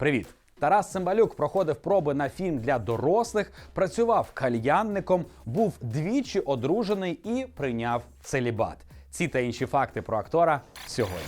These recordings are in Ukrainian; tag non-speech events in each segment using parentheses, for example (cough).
Привіт! Тарас Цимбалюк проходив проби на фільм для дорослих, працював кальянником, був двічі одружений і прийняв целібат. Ці та інші факти про актора сьогодні.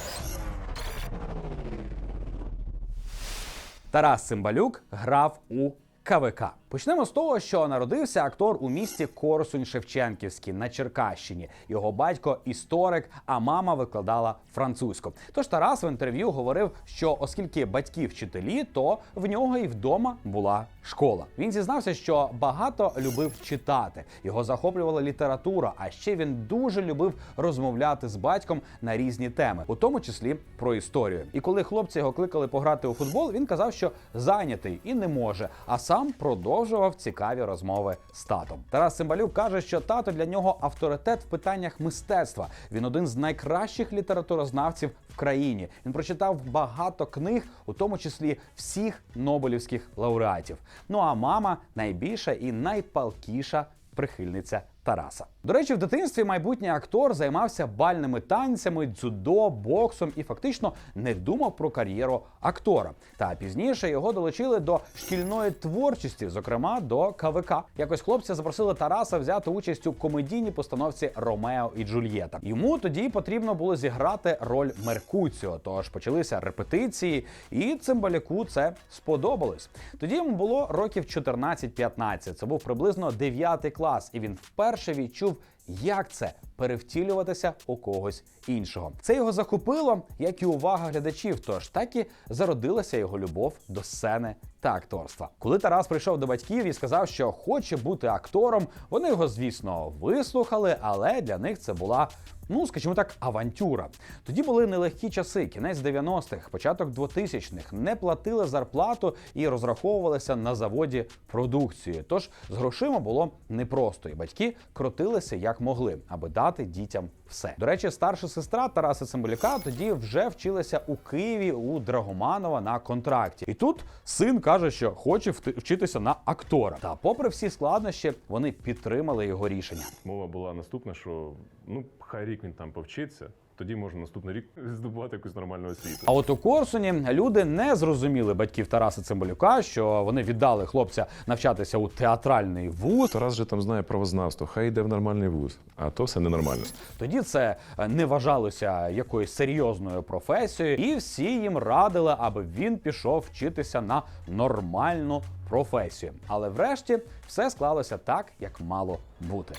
Тарас Цимбалюк грав у КВК. Почнемо з того, що народився актор у місті Корсунь Шевченківський на Черкащині. Його батько історик, а мама викладала французьку. Тож Тарас в інтерв'ю говорив, що оскільки батьки вчителі, то в нього і вдома була школа. Він зізнався, що багато любив читати. Його захоплювала література, а ще він дуже любив розмовляти з батьком на різні теми, у тому числі про історію. І коли хлопці його кликали пограти у футбол, він казав, що зайнятий і не може, а сам продовжував цікаві розмови з татом. Тарас Цимбалюк каже, що тато для нього авторитет в питаннях мистецтва. Він один з найкращих літературознавців в країні. Він прочитав багато книг, у тому числі всіх нобелівських лауреатів. Ну а мама найбільша і найпалкіша прихильниця Тараса. До речі, в дитинстві майбутній актор займався бальними танцями, дзюдо, боксом і фактично не думав про кар'єру актора. Та пізніше його долучили до шкільної творчості, зокрема до КВК. Якось хлопці запросили Тараса взяти участь у комедійній постановці Ромео і Джульєта. Йому тоді потрібно було зіграти роль Меркуціо. Тож почалися репетиції, і цимбаляку це сподобалось. Тоді йому було років 14-15. Це був приблизно 9 клас, і він вперше відчув, як це перевтілюватися у когось іншого. Це його захопило, як і увага глядачів. Тож так і зародилася його любов до сцени та акторства. Коли Тарас прийшов до батьків і сказав, що хоче бути актором, вони його, звісно, вислухали, але для них це була. Ну, скажімо так, авантюра. Тоді були нелегкі часи, кінець 90-х, початок 2000-х. Не платили зарплату і розраховувалися на заводі продукцією. Тож з грошима було непросто, і батьки крутилися як могли, аби дати дітям все. До речі, старша сестра Тараса Цимбалюка тоді вже вчилася у Києві у Драгоманова на контракті. І тут син каже, що хоче вчитися на актора. Та, попри всі складнощі, вони підтримали його рішення. Мова була наступна, що ну хай рік він там повчиться, тоді можна наступний рік (laughs) здобувати якусь нормальну освіту. А от у Корсуні люди не зрозуміли батьків Тараса Цимбалюка, що вони віддали хлопця навчатися у театральний вуз. Тарас же там знає правознавство, хай йде в нормальний вуз, а то все ненормально. Тоді це не вважалося якоюсь серйозною професією, і всі їм радили, аби він пішов вчитися на нормальну професію. Але врешті все склалося так, як мало бути.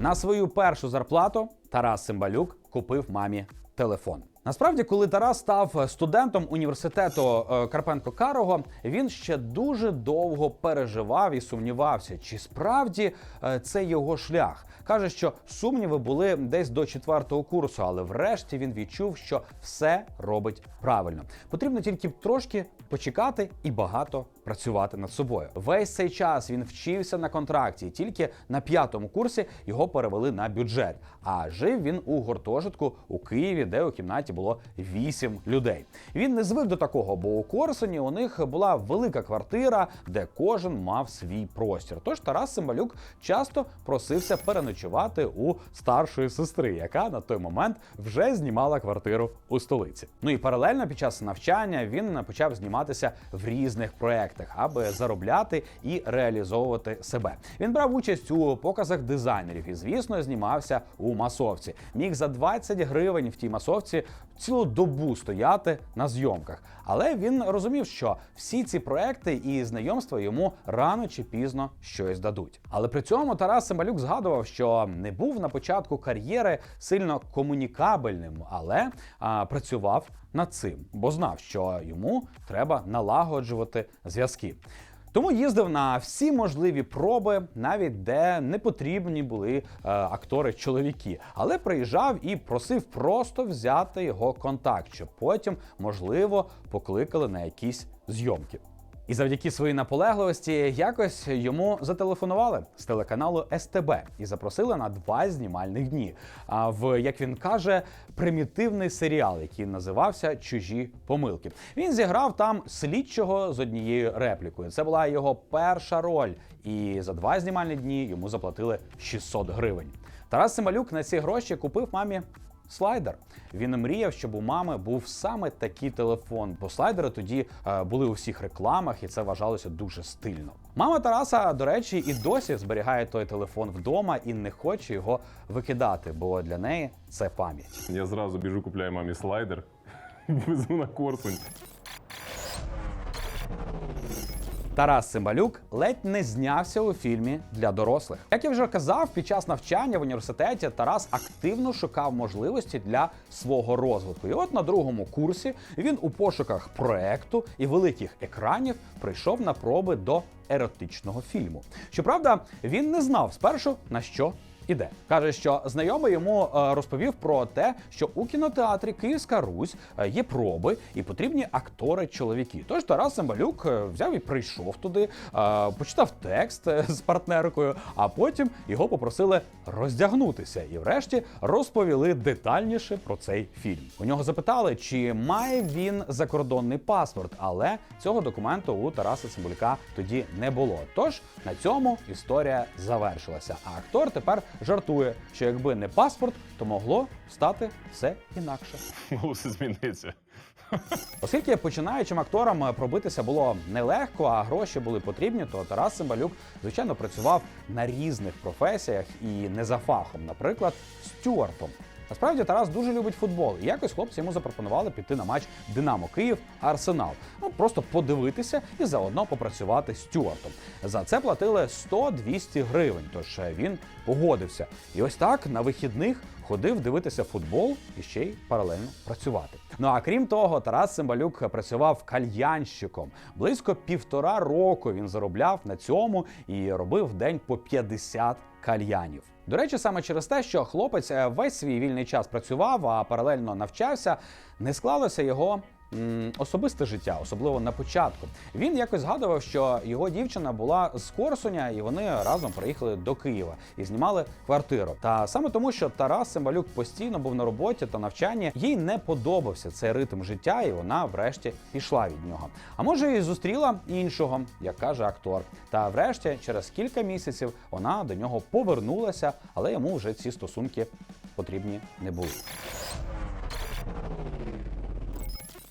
На свою першу зарплату Тарас Цимбалюк купив мамі телефон. Насправді, коли Тарас став студентом університету е, Карпенко Карого, він ще дуже довго переживав і сумнівався, чи справді е, це його шлях. Каже, що сумніви були десь до четвертого курсу, але врешті він відчув, що все робить правильно. Потрібно тільки трошки почекати і багато працювати над собою. Весь цей час він вчився на контракті, тільки на п'ятому курсі його перевели на бюджет. А жив він у гуртожитку у Києві, де у кімнаті було вісім людей. Він не звик до такого, бо у Корсуні у них була велика квартира, де кожен мав свій простір. Тож Тарас Цимбалюк часто просився переночувати у старшої сестри, яка на той момент вже знімала квартиру у столиці. Ну і паралельно під час навчання він почав зніматися в різних проектах, аби заробляти і реалізовувати себе. Він брав участь у показах дизайнерів і, звісно, знімався у масовці. Міг за 20 гривень в тій масовці цілу добу стояти на зйомках. Але він розумів, що всі ці проекти і знайомства йому рано чи пізно щось дадуть. Але при цьому Тарас Семалюк згадував, що не був на початку кар'єри сильно комунікабельним, але а, працював над цим, бо знав, що йому треба налагоджувати зв'язки. Тому їздив на всі можливі проби, навіть де не потрібні були е, актори-чоловіки, але приїжджав і просив просто взяти його контакт, щоб потім, можливо, покликали на якісь зйомки. І завдяки своїй наполегливості якось йому зателефонували з телеканалу СТБ і запросили на два знімальних дні. А в як він каже, примітивний серіал, який називався Чужі помилки. Він зіграв там слідчого з однією реплікою. Це була його перша роль, і за два знімальні дні йому заплатили 600 гривень. Тарас Семалюк на ці гроші купив мамі слайдер. Він мріяв, щоб у мами був саме такий телефон, бо слайдери тоді е, були у всіх рекламах, і це вважалося дуже стильно. Мама Тараса, до речі, і досі зберігає той телефон вдома і не хоче його викидати, бо для неї це пам'ять. Я зразу біжу, купляю мамі слайдер, (laughs) везу на Корсунь. Тарас Цимбалюк ледь не знявся у фільмі для дорослих. Як я вже казав, під час навчання в університеті Тарас активно шукав можливості для свого розвитку. І от на другому курсі він у пошуках проекту і великих екранів прийшов на проби до еротичного фільму. Щоправда, він не знав спершу на що. Іде каже, що знайомий йому е, розповів про те, що у кінотеатрі Київська Русь е, є проби і потрібні актори-чоловіки. Тож Тарас Самбалюк е, взяв і прийшов туди, почитав текст з партнеркою, а потім його попросили роздягнутися і, врешті, розповіли детальніше про цей фільм. У нього запитали, чи має він закордонний паспорт, але цього документу у Тараса Цимбалюка тоді не було. Тож на цьому історія завершилася. А актор тепер жартує, що якби не паспорт, то могло стати все інакше. Могло все зміниться. Оскільки починаючим акторам пробитися було нелегко, а гроші були потрібні, то Тарас Цимбалюк, звичайно, працював на різних професіях і не за фахом, наприклад, стюартом. Насправді Тарас дуже любить футбол, і якось хлопці йому запропонували піти на матч Динамо Київ Арсенал. Ну просто подивитися і заодно попрацювати стюартом. За це платили 100-200 гривень. Тож він погодився. І ось так на вихідних ходив дивитися футбол і ще й паралельно працювати. Ну а крім того, Тарас Цимбалюк працював кальянщиком. Близько півтора року він заробляв на цьому і робив день по 50 кальянів. До речі, саме через те, що хлопець е, весь свій вільний час працював, а паралельно навчався, не склалося його. Особисте життя, особливо на початку. Він якось згадував, що його дівчина була з Корсуня, і вони разом приїхали до Києва і знімали квартиру. Та саме тому, що Тарас Цимбалюк постійно був на роботі та навчанні, їй не подобався цей ритм життя, і вона врешті пішла від нього. А може, і зустріла іншого, як каже актор. Та врешті, через кілька місяців, вона до нього повернулася, але йому вже ці стосунки потрібні не були.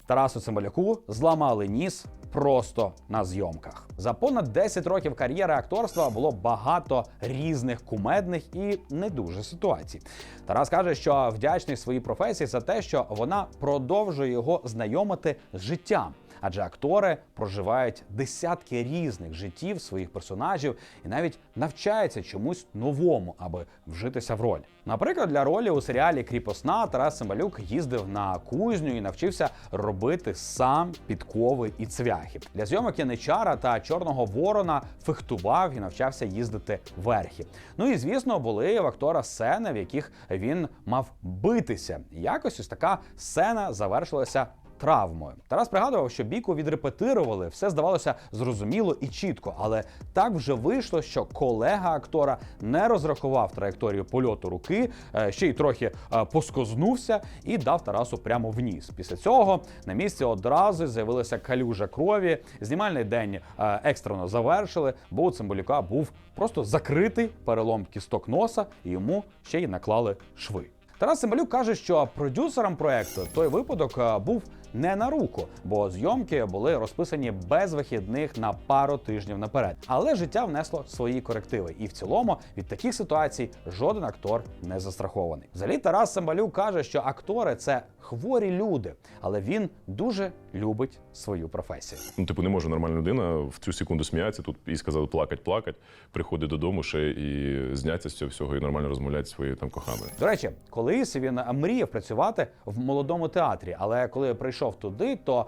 Тарасу Цимбалюку зламали ніс просто на зйомках. За понад 10 років кар'єри акторства було багато різних кумедних і не дуже ситуацій. Тарас каже, що вдячний своїй професії за те, що вона продовжує його знайомити з життям. Адже актори проживають десятки різних життів своїх персонажів і навіть навчаються чомусь новому, аби вжитися в роль. Наприклад, для ролі у серіалі Кріпосна Тарас Цимбалюк їздив на кузню і навчився робити сам підкови і цвяхи. Для зйомок Яничара та Чорного Ворона фехтував і навчався їздити верхи. Ну і звісно, були в актора сцени, в яких він мав битися. Якось ось така сцена завершилася травмою. Тарас пригадував, що бійку відрепетирували, все здавалося зрозуміло і чітко, але так вже вийшло, що колега актора не розрахував траєкторію польоту руки, е, ще й трохи е, поскознувся і дав Тарасу прямо в ніс. Після цього на місці одразу з'явилася калюжа крові. Знімальний день е, екстрено завершили, бо у Цимбалюка був просто закритий перелом кісток носа, і йому ще й наклали шви. Тарас Цимбалюк каже, що продюсерам проекту той випадок був не на руку, бо зйомки були розписані без вихідних на пару тижнів наперед. Але життя внесло свої корективи, і в цілому від таких ситуацій жоден актор не застрахований. Взагалі Тарас Цимбалюк каже, що актори це хворі люди, але він дуже любить свою професію. Ну, типу, не може нормальна людина в цю секунду сміятися, тут і сказали плакать, плакать, приходить додому ще і зняться з цього всього і нормально розмовляти зі своєю там коханою. До речі, колись він мріяв працювати в молодому театрі, але коли прийшов туди, то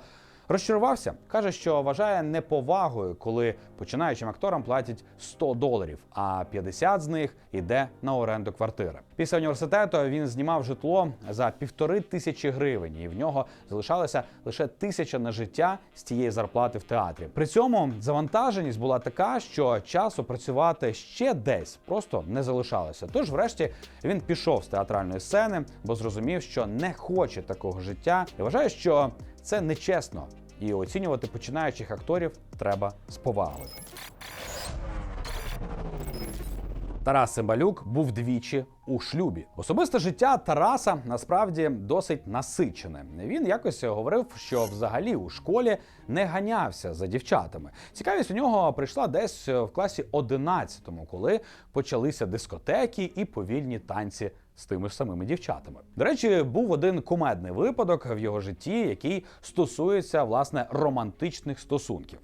розчарувався. Каже, що вважає неповагою, коли починаючим акторам платять 100 доларів, а 50 з них йде на оренду квартири. Після університету він знімав житло за півтори тисячі гривень, і в нього залишалося лише тисяча на життя з тієї зарплати в театрі. При цьому завантаженість була така, що часу працювати ще десь просто не залишалося. Тож, врешті, він пішов з театральної сцени, бо зрозумів, що не хоче такого життя, і вважає, що це нечесно. І оцінювати починаючих акторів треба з повагою. Тарас Цимбалюк був двічі у шлюбі. Особисте життя Тараса насправді досить насичене. Він якось говорив, що взагалі у школі не ганявся за дівчатами. Цікавість у нього прийшла десь в класі 11-му, коли почалися дискотеки і повільні танці з тими ж самими дівчатами. До речі, був один кумедний випадок в його житті, який стосується власне романтичних стосунків.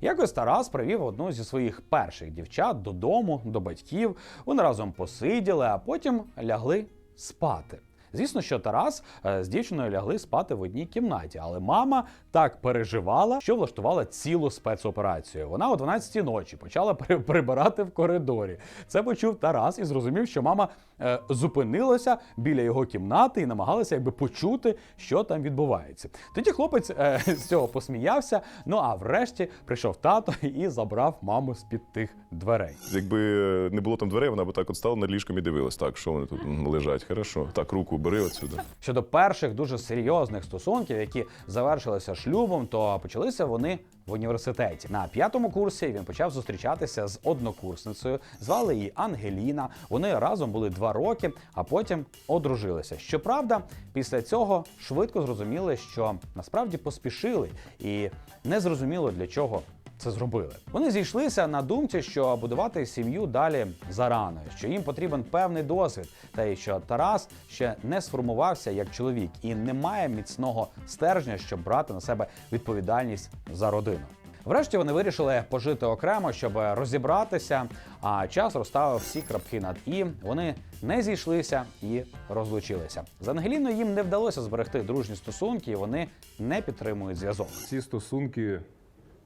Якось Тарас привів одну зі своїх перших дівчат додому, до батьків. Вони разом посиділи, а потім лягли спати. Звісно, що Тарас е, з дівчиною лягли спати в одній кімнаті, але мама так переживала, що влаштувала цілу спецоперацію. Вона о 12-й ночі почала прибирати в коридорі. Це почув Тарас і зрозумів, що мама е, зупинилася біля його кімнати і намагалася якби почути, що там відбувається. Тоді хлопець е, з цього посміявся. Ну а врешті прийшов тато і забрав маму з під тих дверей. Якби не було там дверей, вона б так от стала над ліжком і дивилась. Так, що вони тут лежать? Хорошо. Так, руку бери отсюди. Щодо перших дуже серйозних стосунків, які завершилися шлюбом, то почалися вони в університеті. На п'ятому курсі він почав зустрічатися з однокурсницею. Звали її Ангеліна. Вони разом були два роки, а потім одружилися. Щоправда, після цього швидко зрозуміли, що насправді поспішили, і не зрозуміло для чого це зробили. Вони зійшлися на думці, що будувати сім'ю далі зарано, що їм потрібен певний досвід, та й що Тарас ще не сформувався як чоловік і не має міцного стержня, щоб брати на себе відповідальність за родину. Врешті вони вирішили пожити окремо, щоб розібратися. А час розставив всі крапки над і. Вони не зійшлися і розлучилися. З Ангеліною їм не вдалося зберегти дружні стосунки, і вони не підтримують зв'язок. Ці стосунки,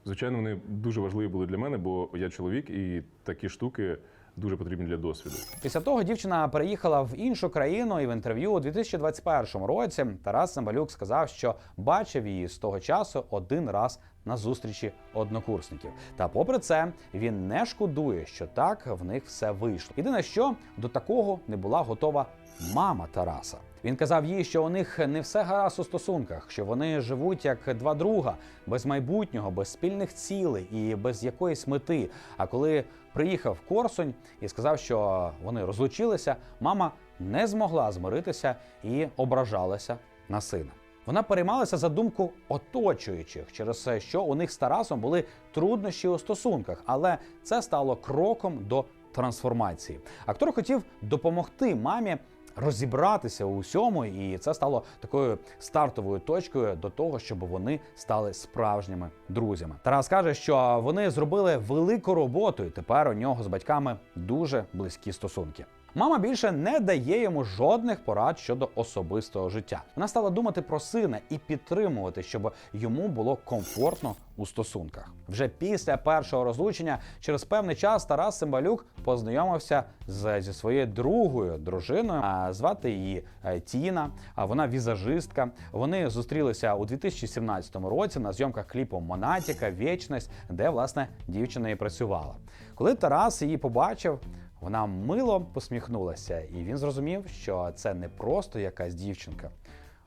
звичайно, вони дуже важливі були для мене, бо я чоловік, і такі штуки дуже потрібні для досвіду. Після того дівчина переїхала в іншу країну, і в інтерв'ю у 2021 році Тарас Самбалюк сказав, що бачив її з того часу один раз на зустрічі однокурсників. Та попри це він не шкодує, що так в них все вийшло. Єдине, що до такого не була готова мама Тараса. Він казав їй, що у них не все гаразд у стосунках, що вони живуть як два друга, без майбутнього, без спільних цілей і без якоїсь мети. А коли приїхав Корсунь і сказав, що вони розлучилися, мама не змогла змиритися і ображалася на сина. Вона переймалася за думку оточуючих, через що у них з Тарасом були труднощі у стосунках, але це стало кроком до трансформації. Актор хотів допомогти мамі розібратися у всьому, і це стало такою стартовою точкою до того, щоб вони стали справжніми друзями. Тарас каже, що вони зробили велику роботу, і тепер у нього з батьками дуже близькі стосунки. Мама більше не дає йому жодних порад щодо особистого життя. Вона стала думати про сина і підтримувати, щоб йому було комфортно у стосунках. Вже після першого розлучення, через певний час Тарас Симбалюк познайомився з, зі своєю другою дружиною. А звати її е, Тіна. А вона візажистка. Вони зустрілися у 2017 році на зйомках кліпу Монатіка Вічність, де власне дівчина і працювала. Коли Тарас її побачив. Вона мило посміхнулася, і він зрозумів, що це не просто якась дівчинка.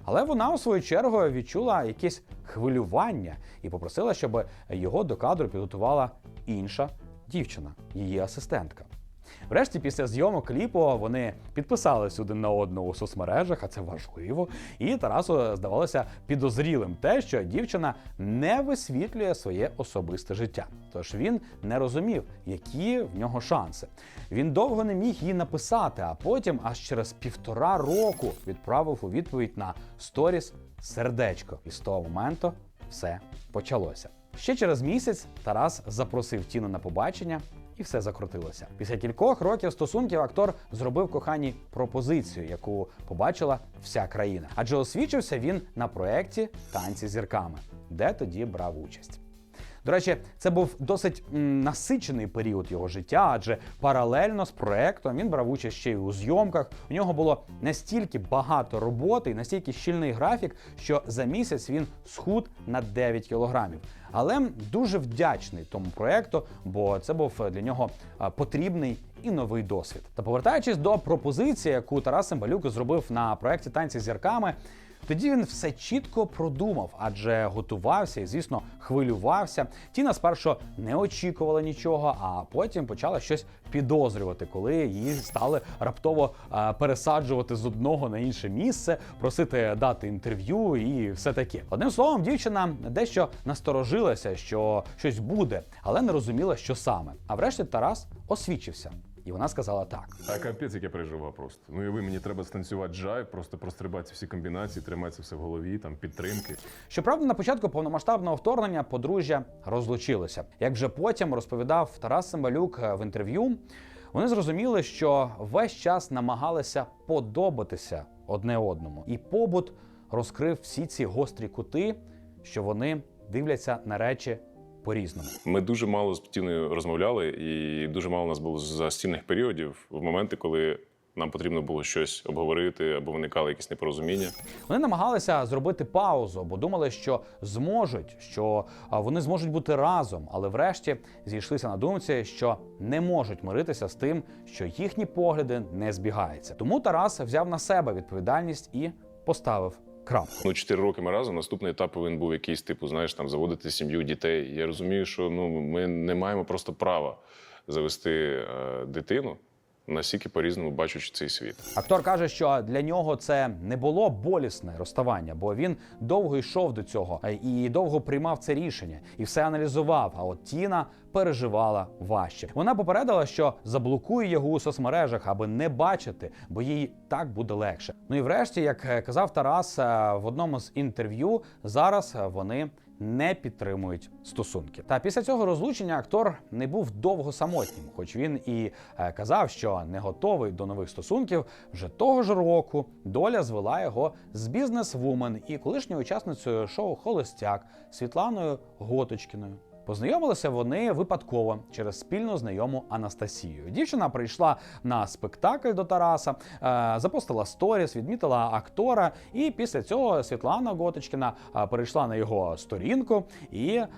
Але вона, у свою чергу, відчула якесь хвилювання і попросила, щоб його до кадру підготувала інша дівчина, її асистентка. Врешті, після зйомок кліпу вони підписались один на одного у соцмережах, а це важливо. І Тарасу здавалося підозрілим те, що дівчина не висвітлює своє особисте життя. Тож він не розумів, які в нього шанси. Він довго не міг їй написати, а потім, аж через півтора року, відправив у відповідь на сторіс сердечко. І з того моменту все почалося. Ще через місяць Тарас запросив Тіну на побачення. І все закрутилося. Після кількох років стосунків актор зробив коханій пропозицію, яку побачила вся країна. Адже освічився він на проєкті Танці зірками, де тоді брав участь. До речі, це був досить насичений період його життя, адже паралельно з проектом він брав участь ще й у зйомках. У нього було настільки багато роботи і настільки щільний графік, що за місяць він схуд на 9 кілограмів. Але дуже вдячний тому проекту, бо це був для нього потрібний і новий досвід. Та повертаючись до пропозиції, яку Тарас Сембалюк зробив на проекті танці зірками. Тоді він все чітко продумав, адже готувався і, звісно, хвилювався. Тіна спершу не очікувала нічого, а потім почала щось підозрювати, коли її стали раптово е, пересаджувати з одного на інше місце, просити дати інтерв'ю і все таке. Одним словом, дівчина дещо насторожилася, що щось буде, але не розуміла, що саме. А врешті Тарас освічився. І вона сказала так. А капець, як я переживав просто. Ну і ви мені треба станцювати джайв, просто прострибати всі комбінації, тримати все в голові, там підтримки. Щоправда, на початку повномасштабного вторгнення подружжя розлучилося. Як вже потім розповідав Тарас Цимбалюк е, в інтерв'ю, вони зрозуміли, що весь час намагалися подобатися одне одному, і побут розкрив всі ці гострі кути, що вони дивляться на речі по-різному. Ми дуже мало з Тіною розмовляли, і дуже мало у нас було застільних періодів в моменти, коли нам потрібно було щось обговорити або виникали якісь непорозуміння. Вони намагалися зробити паузу, бо думали, що зможуть, що вони зможуть бути разом, але врешті зійшлися на думці, що не можуть миритися з тим, що їхні погляди не збігаються. Тому Тарас взяв на себе відповідальність і поставив крапку. Ну, чотири роки ми разом. Наступний етап повинен був якийсь типу, знаєш, там заводити сім'ю, дітей. Я розумію, що ну ми не маємо просто права завести е, дитину, настільки по-різному бачучи цей світ. Актор каже, що для нього це не було болісне розставання, бо він довго йшов до цього е, і довго приймав це рішення і все аналізував. А от Тіна переживала важче. Вона попередила, що заблокує його у соцмережах, аби не бачити, бо їй так буде легше. Ну і врешті, як е, казав Тарас е, в одному з інтерв'ю, зараз вони. Не підтримують стосунки. Та після цього розлучення актор не був довго самотнім, хоч він і е, казав, що не готовий до нових стосунків. Вже того ж року доля звела його з бізнес-вумен і колишньою учасницею шоу Холостяк Світланою Готочкіною. Познайомилися вони випадково через спільну знайому Анастасію. Дівчина прийшла на спектакль до Тараса, е, запостила сторіс, відмітила актора, і після цього Світлана Готочкіна е, перейшла на його сторінку і е,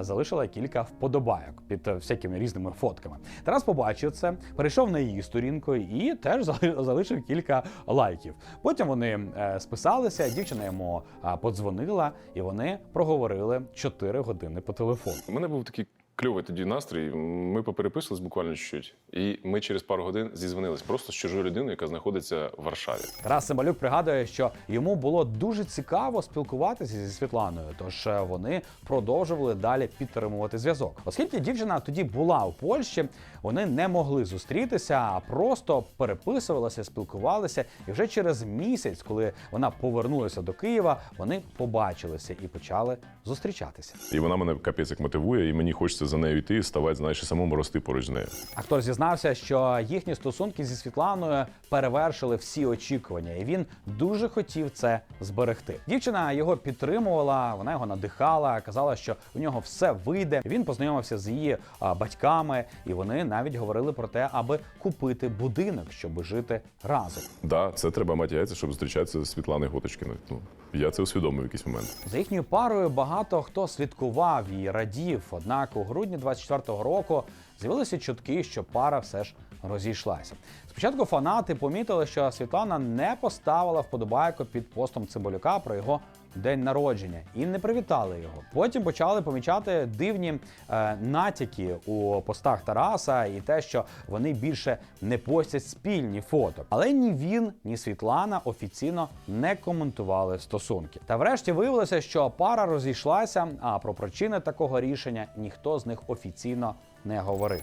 залишила кілька вподобайок під всякими різними фотками. Тарас побачив це, перейшов на її сторінку і теж (laughs) залишив кілька лайків. Потім вони списалися, дівчина йому подзвонила, і вони проговорили 4 години по телефону. Мене був такий кльовий тоді настрій. Ми попереписувались буквально чуть-чуть, і ми через пару годин зізвонились просто з чужою людиною, яка знаходиться в Варшаві. Тарас Цимбалюк пригадує, що йому було дуже цікаво спілкуватися зі Світланою, тож е, вони продовжували далі підтримувати зв'язок. Оскільки дівчина тоді була у Польщі, вони не могли зустрітися, а просто переписувалися, спілкувалися. І вже через місяць, коли вона повернулася до Києва, вони побачилися і почали зустрічатися. І вона мене капець як мотивує, і мені хочеться за нею йти, ставати, знаєш, і самому рости поруч з нею. Актор зізнався, що їхні стосунки зі Світланою перевершили всі очікування, і він дуже хотів це зберегти. Дівчина його підтримувала, вона його надихала, казала, що у нього все вийде. Він познайомився з її а, батьками, і вони навіть говорили про те, аби купити будинок, щоб жити разом. Да, це треба мати яйця, щоб зустрічатися з Світланою Готочкіною. Ну, я це усвідомив в якийсь момент. За їхньою парою багато хто слідкував і радів. Однак у грудні 24-го року з'явилися чутки, що пара все ж розійшлася. Спочатку фанати помітили, що Світлана не поставила вподобайку під постом Цимбалюка про його день народження і не привітали його. Потім почали помічати дивні е, натяки у постах Тараса і те, що вони більше не постять спільні фото. Але ні він, ні Світлана офіційно не коментували стосунки. Та врешті виявилося, що пара розійшлася, а про причини такого рішення ніхто з них офіційно не говорив.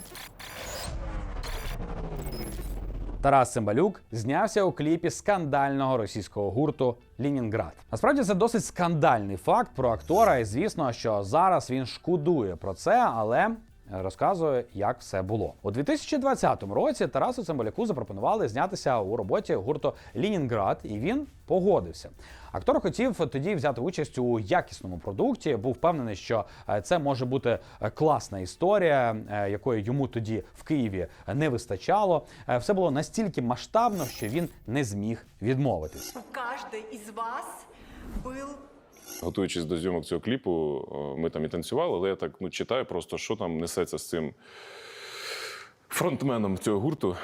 Тарас Цимбалюк знявся у кліпі скандального російського гурту Лінінград. Насправді це досить скандальний факт про актора, і звісно, що зараз він шкодує про це, але. Розказує, як все було у 2020 році. Тарасу Цимбаляку запропонували знятися у роботі гурту Лінінград, і він погодився. Актор хотів тоді взяти участь у якісному продукті. Був впевнений, що е, це може бути е, класна історія, е, якої йому тоді в Києві не вистачало. Все було настільки масштабно, що він не зміг відмовитись. Каждый из вас был Готуючись до зйомок цього кліпу, ми там і танцювали, але я так ну, читаю просто, що там несеться з цим фронтменом цього гурту,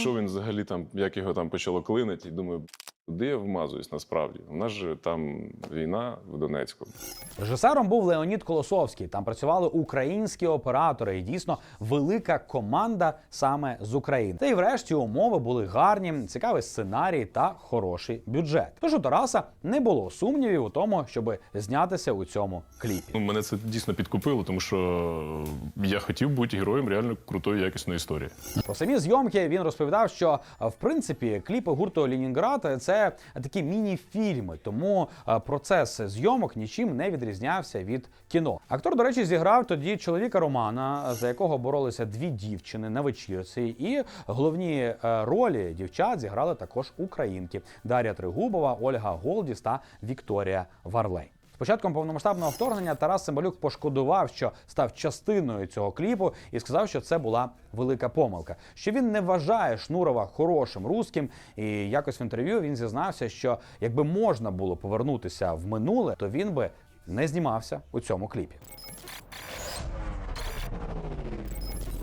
що він взагалі там, як його там почало клинити, і думаю, Куди я вмазуюсь насправді? У нас же там війна в Донецьку. Режисером був Леонід Колосовський. Там працювали українські оператори, і дійсно велика команда саме з України. Та й врешті умови були гарні, цікавий сценарій та хороший бюджет. Тож у Тараса не було сумнівів у тому, щоб знятися у цьому кліпі. Ну, мене це дійсно підкупило, тому що я хотів бути героєм реально крутої якісної історії. Про самі зйомки він розповідав, що в принципі кліпи гурту Ленінград це такі міні-фільми, тому е, процес зйомок нічим не відрізнявся від кіно. Актор, до речі, зіграв тоді чоловіка Романа, за якого боролися дві дівчини на вечірці, і головні е, ролі дівчат зіграли також українки: Дар'я Тригубова, Ольга Голдіс та Вікторія Варлей. З початком повномасштабного вторгнення Тарас Симбалюк пошкодував, що став частиною цього кліпу, і сказав, що це була велика помилка. Що він не вважає Шнурова хорошим русським. І якось в інтерв'ю він зізнався, що якби можна було повернутися в минуле, то він би не знімався у цьому кліпі.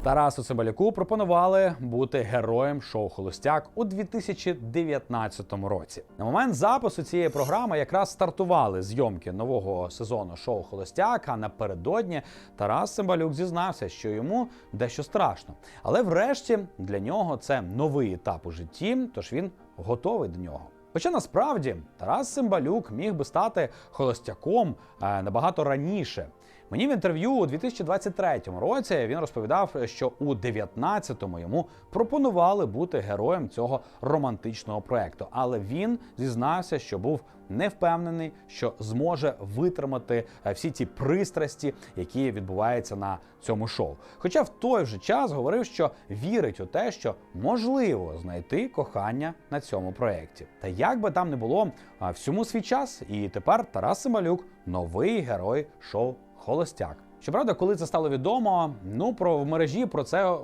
Тарасу Цимбалюку пропонували бути героєм шоу Холостяк у 2019 році. На момент запису цієї програми якраз стартували зйомки нового сезону шоу Холостяк. А напередодні Тарас Цимбалюк зізнався, що йому дещо страшно. Але врешті для нього це новий етап у житті, тож він готовий до нього. Хоча насправді Тарас Цимбалюк міг би стати холостяком е, набагато раніше. Мені в інтерв'ю у 2023 році він розповідав, що у 19-му йому пропонували бути героєм цього романтичного проекту, але він зізнався, що був не впевнений, що зможе витримати е, всі ті пристрасті, які відбуваються на цьому шоу. Хоча в той же час говорив, що вірить у те, що можливо знайти кохання на цьому проєкті. Та як би там не було, всьому свій час, і тепер Тарас Сималюк новий герой шоу Холостяк. Щоправда, коли це стало відомо, ну про в мережі про це е,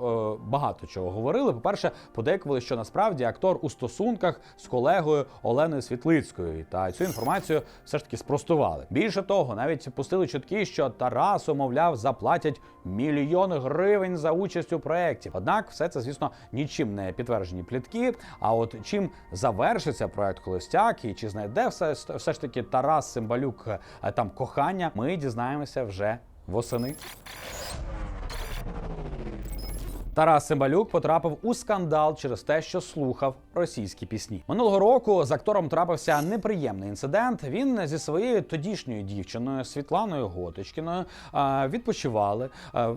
багато чого говорили. По-перше, подейкували, що насправді актор у стосунках з колегою Оленою Світлицькою, та цю інформацію все ж таки спростували. Більше того, навіть пустили чутки, що Тарасу, мовляв, заплатять мільйони гривень за участь у проєкті. Однак, все це, звісно, нічим не підтверджені плітки. А от чим завершиться проект Холостяк і чи знайде все, все ж таки Тарас Симбалюк е, там кохання, ми дізнаємося вже восени. Тарас Цимбалюк потрапив у скандал через те, що слухав російські пісні. Минулого року з актором трапився неприємний інцидент. Він зі своєю тодішньою дівчиною Світланою Готочкіною відпочивали.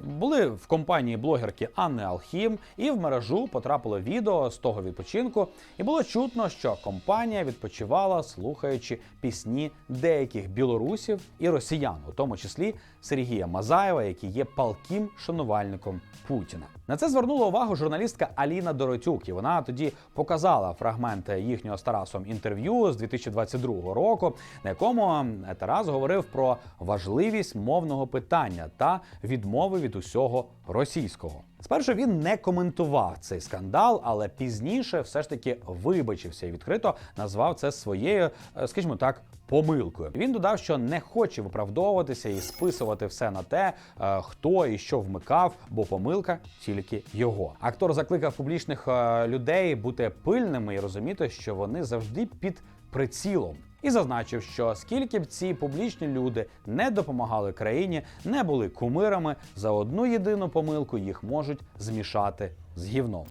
Були в компанії блогерки Анни Алхім, і в мережу потрапило відео з того відпочинку. І було чутно, що компанія відпочивала, слухаючи пісні деяких білорусів і росіян, у тому числі Сергія Мазаєва, який є палким шанувальником Путіна. На це звернула увагу журналістка Аліна Доротюк. І вона тоді показала фрагменти їхнього з Тарасом інтерв'ю з 2022 року, на якому Тарас говорив про важливість мовного питання та відмови від усього російського. Спершу він не коментував цей скандал, але пізніше все ж таки вибачився і відкрито назвав це своєю, е, скажімо так, помилкою. Він додав, що не хоче виправдовуватися і списувати все на те, е, хто і що вмикав, бо помилка тільки його. Актор закликав публічних е, людей бути пильними і розуміти, що вони завжди під прицілом. І зазначив, що скільки б ці публічні люди не допомагали країні, не були кумирами, за одну єдину помилку їх можуть змішати з гівном.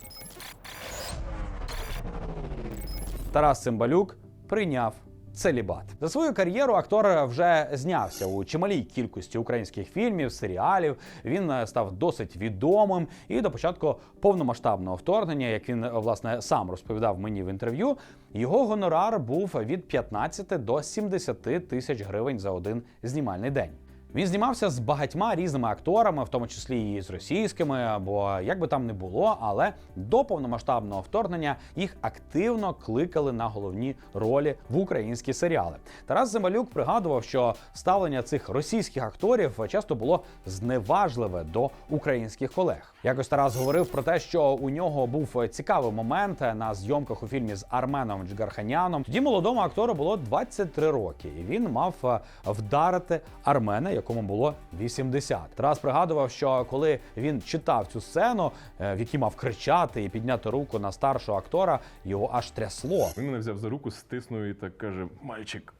Тарас Цимбалюк прийняв целібат. За свою кар'єру актор вже знявся у чималій кількості українських фільмів, серіалів. Він е, став досить відомим. І до початку повномасштабного вторгнення, як він е, власне сам розповідав мені в інтерв'ю, його гонорар був від 15 до 70 тисяч гривень за один знімальний день. Він знімався з багатьма різними акторами, в тому числі і з російськими, або як би там не було, але до повномасштабного вторгнення їх активно кликали на головні ролі в українські серіали. Тарас Земалюк пригадував, що ставлення цих російських акторів часто було зневажливе до українських колег. Якось Тарас говорив про те, що у нього був цікавий момент на зйомках у фільмі з Арменом Джигарханяном. Тоді молодому актору було 23 роки, і він мав е, вдарити Армена, якому було 80. Тарас пригадував, що коли він читав цю сцену, е, в якій мав кричати і підняти руку на старшого актора, його аж трясло. Він мене взяв за руку, стиснув і так каже: Мальчик,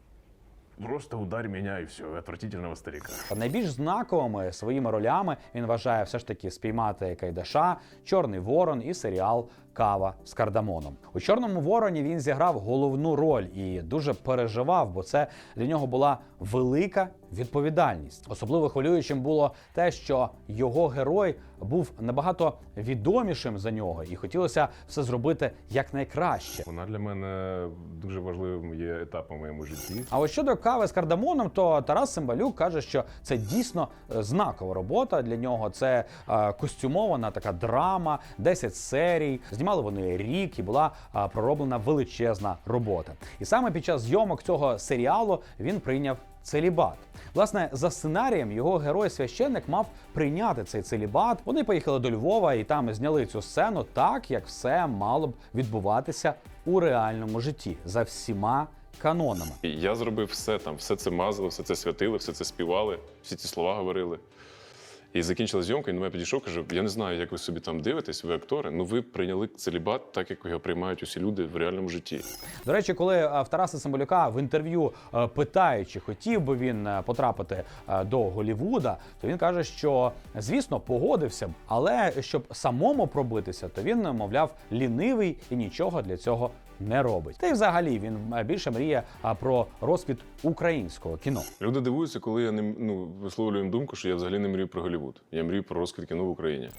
просто ударь мене і все, отвратительного старика. Найбільш знаковими своїми ролями він вважає все ж таки спіймати Кайдаша, Чорний Ворон і серіал Кава з кардамоном. У Чорному вороні він зіграв головну роль і дуже переживав, бо це для нього була велика відповідальність. Особливо хвилюючим було те, що його герой був набагато відомішим за нього, і хотілося все зробити якнайкраще. Вона для мене дуже важливим є етапом в моєму житті. А ось щодо кави з кардамоном, то Тарас Цимбалюк каже, що це дійсно е, знакова робота для нього. Це е, костюмована така драма, 10 серій. Знімали вони рік і була пророблена величезна робота. І саме під час зйомок цього серіалу він прийняв. Целібат. Власне, за сценарієм його герой священник мав прийняти цей целібат. Вони поїхали до Львова і там зняли цю сцену так, як все мало б відбуватися у реальному житті за всіма канонами. Я зробив все там, все це мазали, все це святили, все це співали, всі ці слова говорили. І закінчила зйомка, і до мене підійшов, каже: я не знаю, як ви собі там дивитесь, ви актори. Ну ви прийняли целібат так, як його приймають усі люди в реальному житті. До речі, коли е, в Тараса Цимбалюка в інтерв'ю е, питають, чи хотів би він е, потрапити до Голівуда, то він каже, що звісно погодився б, але щоб самому пробитися, то він, мовляв, лінивий і нічого для цього не робить. Та й взагалі він е, більше мріє про розквіт українського кіно. Люди дивуються, коли я не ну, висловлюю їм думку, що я взагалі не мрію про Голлівуд. Я мрію про розквіт кіно в Україні.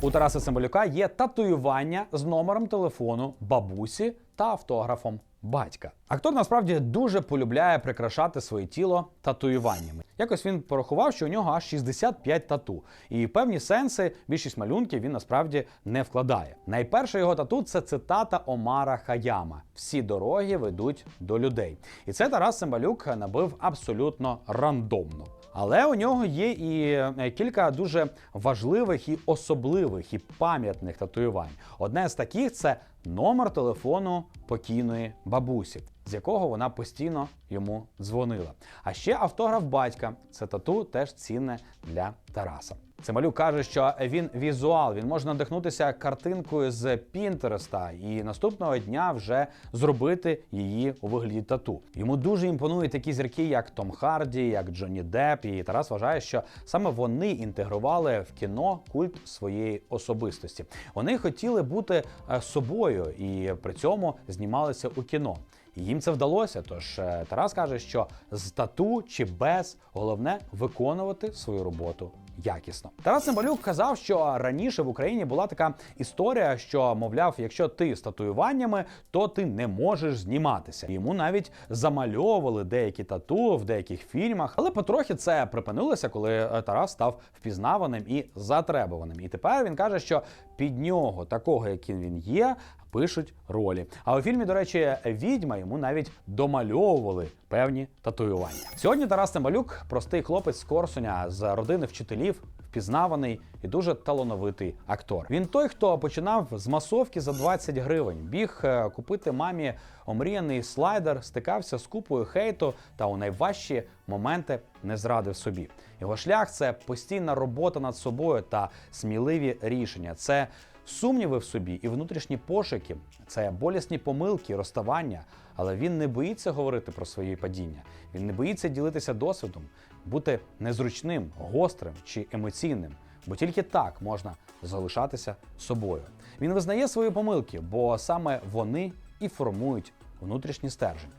У Тараса Цимбалюка є татуювання з номером телефону бабусі та автографом батька. Актор насправді дуже полюбляє прикрашати своє тіло татуюваннями. Якось він порахував, що у нього аж 65 тату, і певні сенси більшість малюнків він насправді не вкладає. Найперше його тату це цитата Омара Хаяма: всі дороги ведуть до людей. І це Тарас Цимбалюк набив абсолютно рандомно. Але у нього є і е, кілька дуже важливих і особливих і пам'ятних татуювань. Одне з таких це номер телефону покійної бабусі, з якого вона постійно йому дзвонила. А ще автограф батька. Це тату теж цінне для Тараса. Цималюк каже, що він візуал, він може надихнутися картинкою з Пінтереста і наступного дня вже зробити її у вигляді тату. Йому дуже імпонують такі зірки, як Том Харді, як Джонні Депп. І Тарас вважає, що саме вони інтегрували в кіно культ своєї особистості. Вони хотіли бути е, собою і при цьому знімалися у кіно. Їм це вдалося. Тож е, Тарас каже, що з тату чи без головне виконувати свою роботу якісно. Тарас Цимбалюк казав, що раніше в Україні була така історія, що мовляв, якщо ти з татуюваннями, то ти не можеш зніматися. Йому навіть замальовували деякі тату в деяких фільмах, але потрохи це припинилося, коли е, Тарас став впізнаваним і затребуваним. І тепер він каже, що під нього, такого яким він є, пишуть ролі. А у фільмі, до речі, відьма йому навіть домальовували певні татуювання. Сьогодні Тарас Цимбалюк – простий хлопець з Корсуня з родини вчителів. Впізнаваний і дуже талановитий актор. Він той, хто починав з масовки за 20 гривень, біг е, купити мамі омріяний слайдер, стикався з купою хейту та у найважчі моменти не зрадив собі. Його шлях це постійна робота над собою та сміливі рішення. Це сумніви в собі і внутрішні пошуки, це болісні помилки, розставання. Але він не боїться говорити про свої падіння. Він не боїться ділитися досвідом, бути незручним, гострим чи емоційним. Бо тільки так можна залишатися собою. Він визнає свої помилки, бо саме вони і формують внутрішній стержень.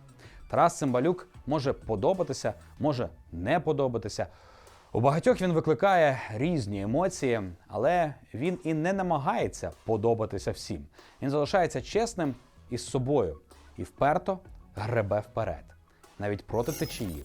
Тарас Цимбалюк може подобатися, може не подобатися. У багатьох він викликає різні емоції, але він і не намагається подобатися всім. Він залишається чесним із собою і вперто гребе вперед, навіть проти течії.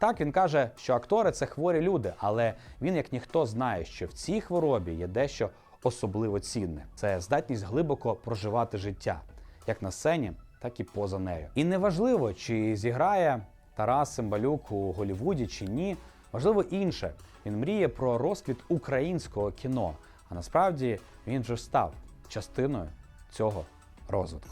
Так він каже, що актори це хворі люди, але він, як ніхто, знає, що в цій хворобі є дещо особливо цінне. Це здатність глибоко проживати життя, як на сцені, так і поза нею. І неважливо, чи зіграє Тарас Цимбалюк у Голівуді чи ні. Важливо інше. Він мріє про розквіт українського кіно. А насправді він вже став частиною цього розвитку.